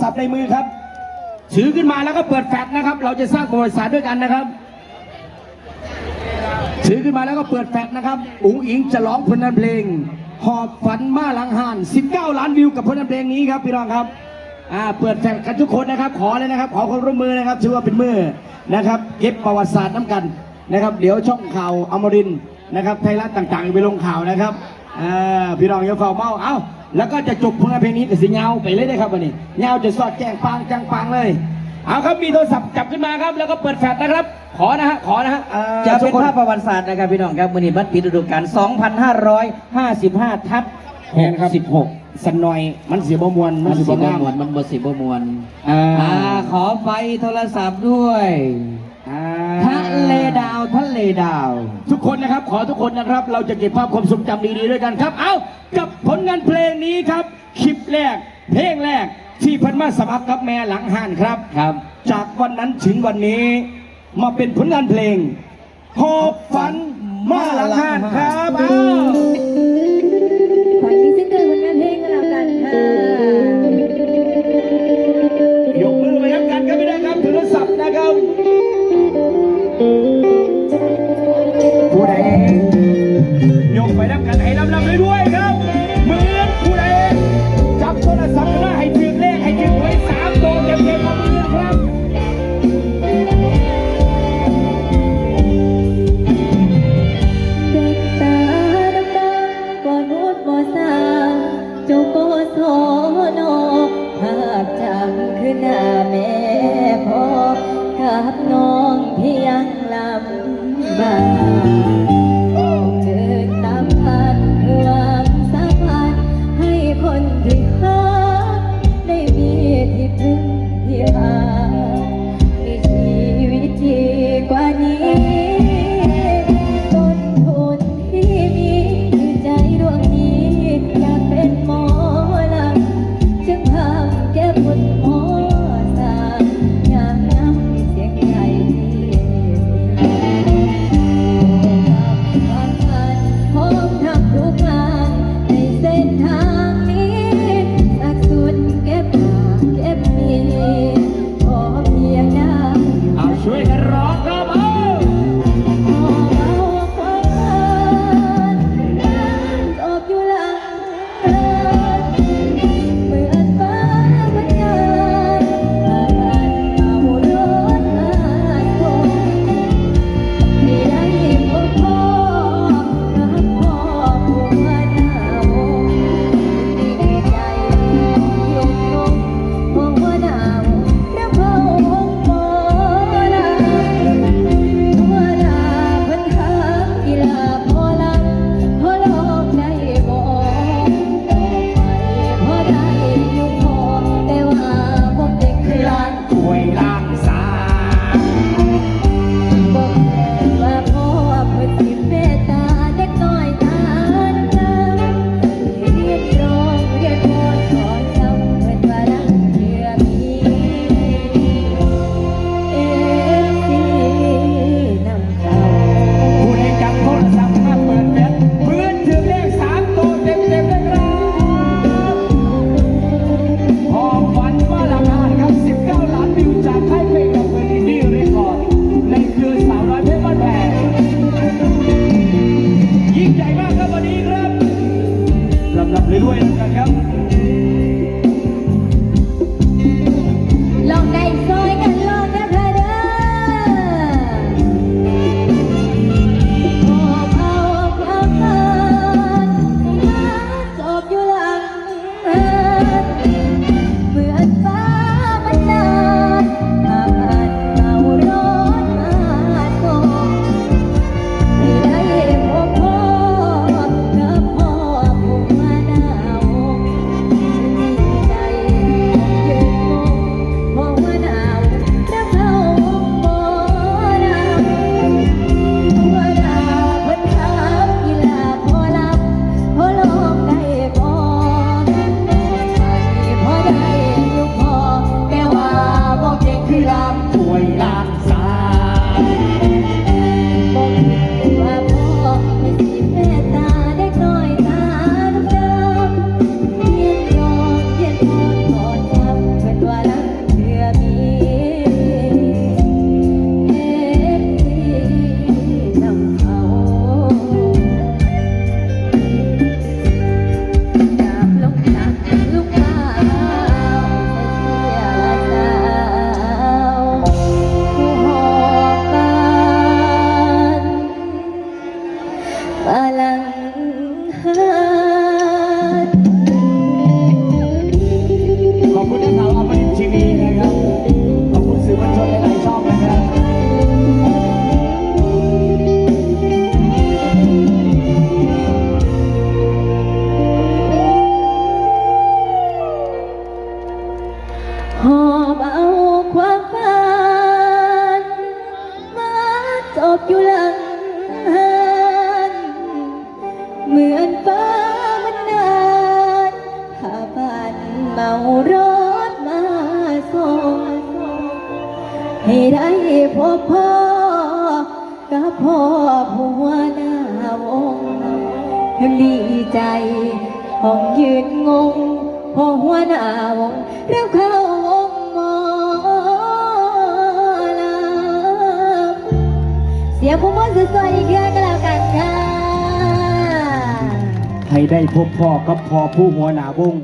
ศัพท์ในมือครับ ถือขึ้นมาแล้วก็เปิดแฟลชนะครับ เราจะสร้างประวัติศาสตร์ด้วยกันนะครับ ถือขึ้นมาแล้วก็เปิดแฟลชนะครับ อุ๋งอิงจะร้องผลงานเพลง หอบฝันมาหลังหาน 19 ล้านวิวกับผลงานเพลงนี้ครับพี่น้องครับ อ่า เปิดแฟลชกันทุกคนนะครับ ขอเลยนะครับ ขอความร่วมมือนะครับ ถือว่าเป็นมือนะครับ เก็บประวัติศาสตร์น้ำกันนะครับ เดี๋ยวช่องข่าวอมรินนะครับ ไทยรัฐต่างๆ ไปลงข่าวนะครับ อ่า พี่น้องอย่าเฝ้าเมา เอ้า แล้วก็จะจบผลงานเพลงนี้กับสิเงาไปเลยนะครับวันนี้เงาจะสอดแจ้งปังจังปังเลย เอาครับมีโทรศัพท์จับขึ้นมาครับ แล้วก็เปิดแฟลชนะครับ ขอนะฮะขอนะฮะอ่าจะเป็นทุกคภาพประวัติศาสตร์นะครับพี่น้องครับมือนี้บัตรปิดฤดูกาล2,555 ทับแม่นครับ66สันหน่อยมันเสียบมวลมันเสีสิยบงามมวลมันบ่สิบมวลอ่าอ่าขอไฟโทรศัพท์ด้วยอ่า ทะเลดาวทะเลดาว ทุกคนนะครับขอทุกคนนะครับ เราจะเก็บภาพความทรงจำดีๆด้วยกันครับ เอากับผลงานเพลงนี้ครับ คลิปแรก เพลงแรก ที่เพันมาสมัครกับแม่หลังห่านครับครับ จากวันนั้นถึงวันนี้ มาเป็นผลงานเพลงหอบฝันมาหลังห่านครับอ้า นับกันให้ลำลำด้วยๆครับเหมือนผู้ใดจับโทรศัพท์มาให้ถึงเลขให้ถึงไว้สามตัวเต็มๆของมือครับเด็กตาดำดำก่อนพูดบ่สางเจ้าก็โซโนภาพจำคือหน้าแม่พ่อกับน้องเพียงลำบาก ง หันเหมือนฟ้ามันนานพาบันเมารถมาส่งให้ได้พบพ่อกับพ่อผัวหน้าวงดีใจห้องยืนงงพ่อหัวหน้าวงแล้วเข้าวงมอลำเสียงผู้มั่นสวย ได้พบพ่อกับพ่อผู้หัวหน้าวง